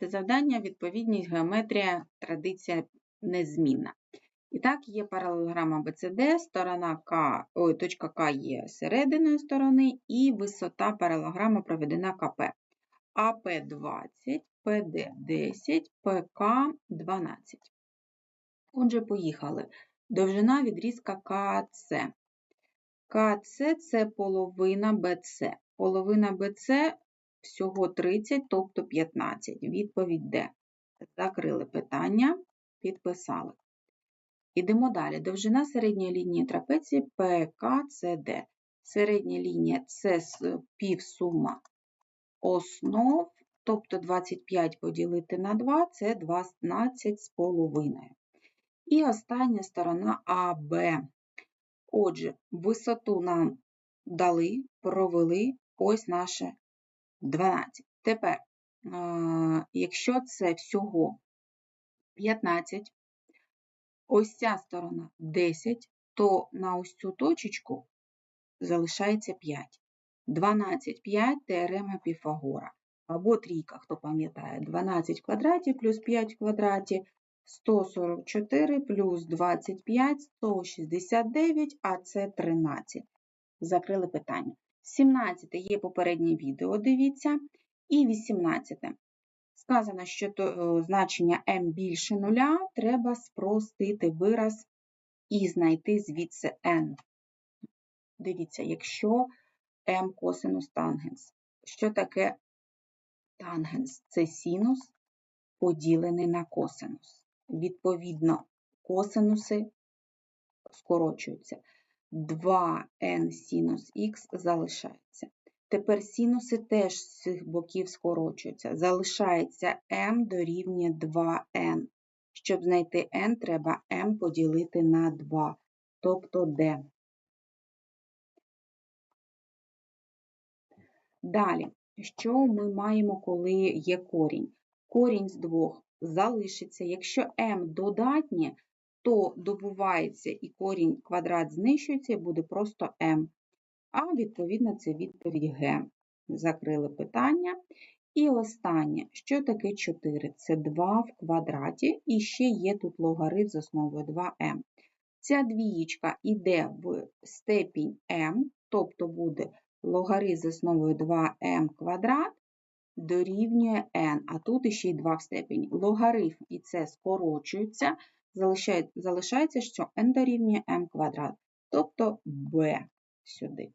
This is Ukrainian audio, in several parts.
завдання, відповідність, геометрія, традиція незмінна. І так, є паралелограма BCD, сторона К, ой, точка К є серединою сторони, і висота паралелограма проведена КП. АП 20, ПД 10, ПК 12. Отже, поїхали. Довжина відрізка КЦ. КЦ це половина БЦ. Половина БЦ всього 30, тобто 15. Відповідь Д. Закрили питання, підписали. Ідемо далі. Довжина середньої лінії трапеції ПКЦД. Середня лінія це півсума основ, тобто 25 поділити на 2 це 12 з половиною. І остання сторона АБ. Отже, висоту нам дали, провели ось наше 12. Тепер, якщо це всього 15, ось ця сторона 10, то на ось цю точечку залишається 5. 12, 5 теорема Піфагора. Або трійка, хто пам'ятає, 12 в квадраті плюс 5 в квадраті 144 плюс 25 169, а це 13. Закрили питання. 17 є попереднє відео, дивіться. І 18. Сказано, що то, е, значення m більше нуля, треба спростити вираз і знайти звідси n. Дивіться, якщо m косинус тангенс. Що таке тангенс? Це синус поділений на косинус. Відповідно, косинуси скорочуються. 2n синус х залишається. Тепер синуси теж з цих боків скорочуються. Залишається m дорівнює 2n. Щоб знайти n, треба m поділити на 2, тобто d. Далі, що ми маємо, коли є корінь? Корінь з двох залишиться. Якщо m додатнє, то добувається і корінь квадрат знищується, і буде просто m. А відповідно, це відповідь Г. Закрили питання. І останнє, що таке 4? Це 2 в квадраті, і ще є тут логарифм з основою 2m. Ця двієчка йде в степінь m, тобто буде логарифм з основою 2m квадрат дорівнює n, а тут ще й 2 в степені. Логарифм і це скорочується, залишається, що n дорівнює m квадрат, тобто b сюди.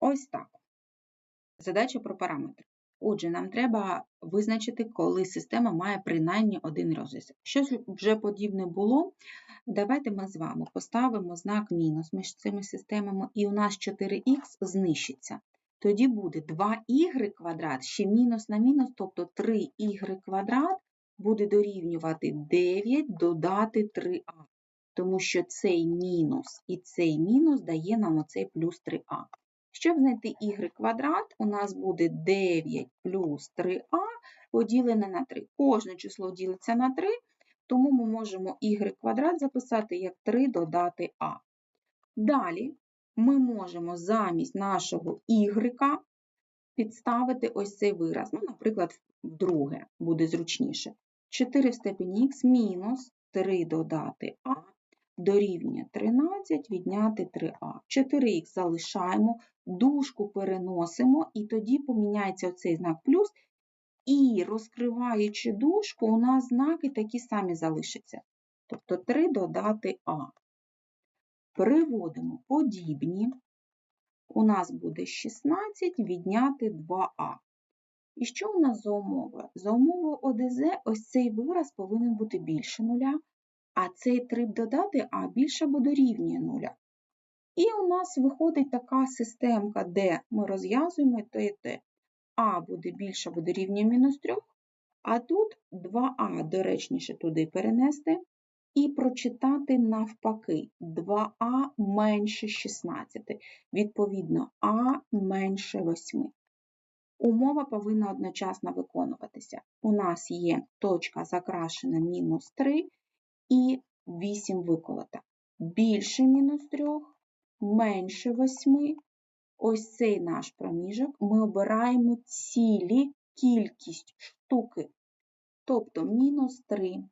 Ось так. Задача про параметри. Отже, нам треба визначити, коли система має принаймні один розв'язок. Що вже подібне було, давайте ми з вами поставимо знак мінус між цими системами, і у нас 4х знищиться. Тоді буде 2y квадрат, ще мінус на мінус, тобто 3y квадрат буде дорівнювати 9 додати 3а. Тому що цей мінус і цей мінус дає нам оцей плюс 3а. Щоб знайти y квадрат, у нас буде 9 плюс 3а поділене на 3. Кожне число ділиться на 3, тому ми можемо y квадрат записати як 3 додати а. Далі ми можемо замість нашого y підставити ось цей вираз. Ну, Наприклад, вдруге буде зручніше. 4 в степені х мінус 3 додати а дорівнює 13 відняти 3а. 4х залишаємо, дужку переносимо, і тоді поміняється оцей знак плюс. І розкриваючи дужку, у нас знаки такі самі залишаться. Тобто 3 додати А. Переводимо подібні. У нас буде 16 відняти 2а. І що у нас за умова? За умовою ОДЗ ось цей вираз повинен бути більше нуля, а цей 3 додати А більше або дорівнює нуля. І у нас виходить така системка, де ми розв'язуємо те і те. А буде більше або дорівнює мінус 3, а тут 2а доречніше туди перенести. І прочитати навпаки 2а менше 16, відповідно, а менше 8. Умова повинна одночасно виконуватися. У нас є точка закрашена мінус 3 і 8 виколота. Більше мінус 3, менше 8. Ось цей наш проміжок. Ми обираємо цілі кількість штуки. Тобто мінус 3,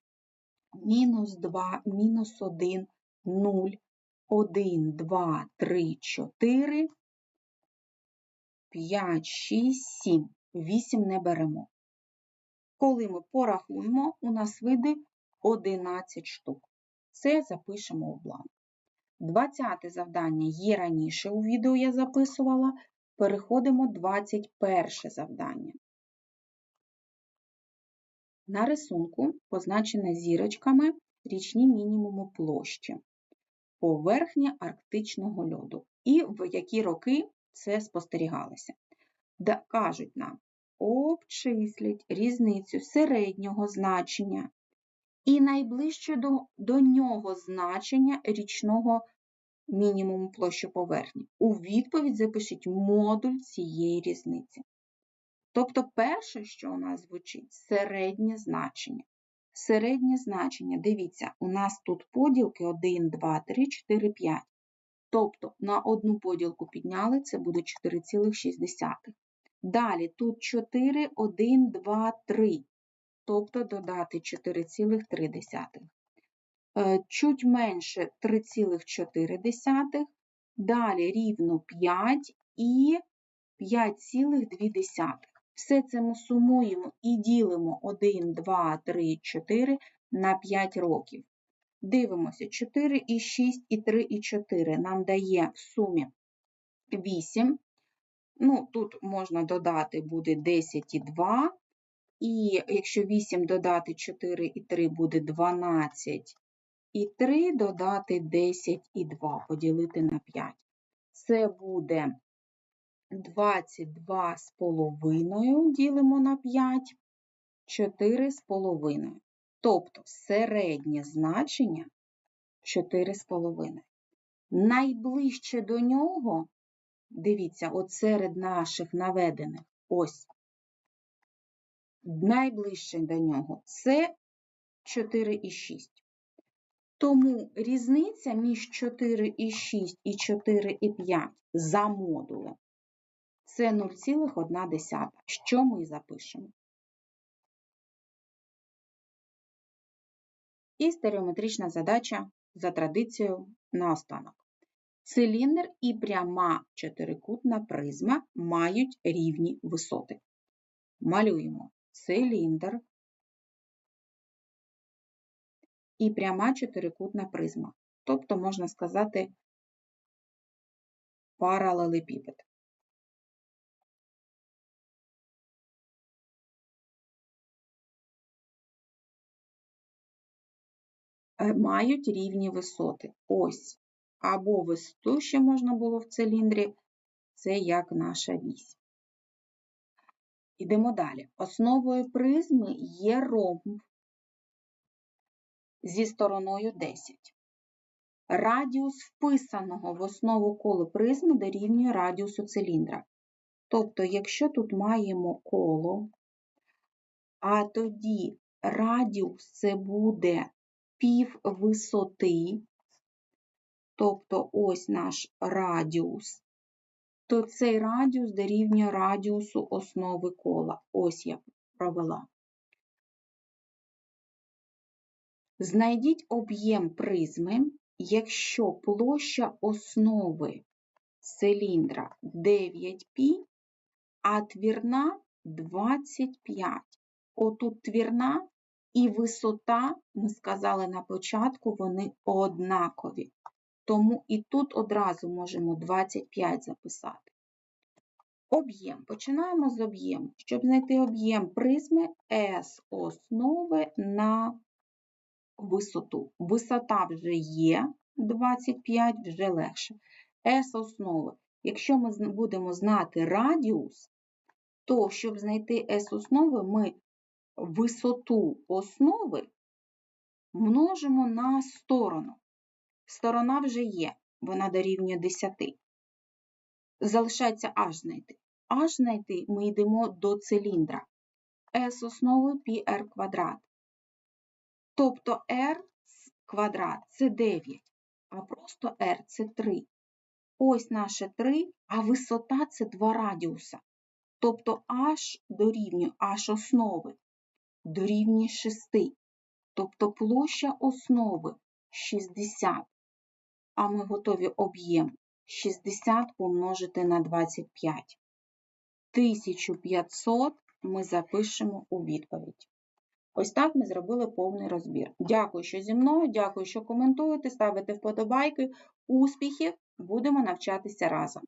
мінус 2, мінус 1, 0, 1, 2, 3, 4, 5, 6, 7. 8 не беремо. Коли ми порахуємо, у нас вийде 11 штук. Це запишемо в бланк. 20 завдання є раніше у відео я записувала. Переходимо 21 завдання. На рисунку позначено зірочками річні мінімуми площі, поверхня арктичного льоду. І в які роки це спостерігалося. Да, кажуть нам, обчисліть різницю середнього значення і найближче до, до нього значення річного мінімуму площі поверхні. У відповідь запишіть модуль цієї різниці. Тобто, перше, що у нас звучить, середнє значення. Середнє значення, дивіться, у нас тут поділки 1, 2, 3, 4, 5. Тобто на одну поділку підняли, це буде 4,6. Далі тут 4, 1, 2, 3. Тобто додати 4,3. Е, чуть менше 3,4. Далі рівно 5 і 5,2. Все це ми сумуємо і ділимо 1, 2, 3, 4 на 5 років. Дивимося, 4 і 6 і 3 і 4 нам дає в сумі 8. Ну, Тут можна додати буде 10 і 2. І якщо 8 додати 4 і 3 буде 12 і 3 додати 10 і 2, поділити на 5. Це буде 22 з половиною ділимо на 5, 4 з половиною. Тобто середнє значення 4,5. Найближче до нього, дивіться, от серед наших наведених, ось, найближче до нього це 4,6. Тому різниця між 4,6 і 4,5 за модулем це 0,1. Що ми запишемо? І стереометрична задача за традицією наостанок. Циліндр і пряма чотирикутна призма мають рівні висоти. Малюємо циліндр і пряма чотирикутна призма. Тобто, можна сказати, паралелепіпед. Мають рівні висоти. Ось. Або висоту ще можна було в циліндрі, це як наша вісь. Ідемо далі. Основою призми є ромб зі стороною 10. Радіус вписаного в основу коло призми дорівнює радіусу циліндра. Тобто, якщо тут маємо коло, а тоді радіус це буде пів висоти, тобто ось наш радіус, то цей радіус дорівнює радіусу основи кола. Ось я провела. Знайдіть об'єм призми, якщо площа основи циліндра 9π, а твірна 25. Отут твірна і висота, ми сказали на початку, вони однакові. Тому і тут одразу можемо 25 записати. Об'єм. Починаємо з об'єму. Щоб знайти об'єм призми S основи на висоту. Висота вже є 25, вже легше. S основи. Якщо ми будемо знати радіус, то щоб знайти S основи, ми висоту основи множимо на сторону. Сторона вже є, вона дорівнює 10. Залишається аж знайти. Аж знайти ми йдемо до циліндра. S основи πr квадрат. Тобто r квадрат це 9, а просто r це 3. Ось наше 3, а висота це 2 радіуса. Тобто h дорівнює h основи дорівнює 6. Тобто площа основи 60. А ми готові об'єм 60 помножити на 25. 1500 ми запишемо у відповідь. Ось так ми зробили повний розбір. Дякую, що зі мною, дякую, що коментуєте, ставите вподобайки. Успіхів! Будемо навчатися разом.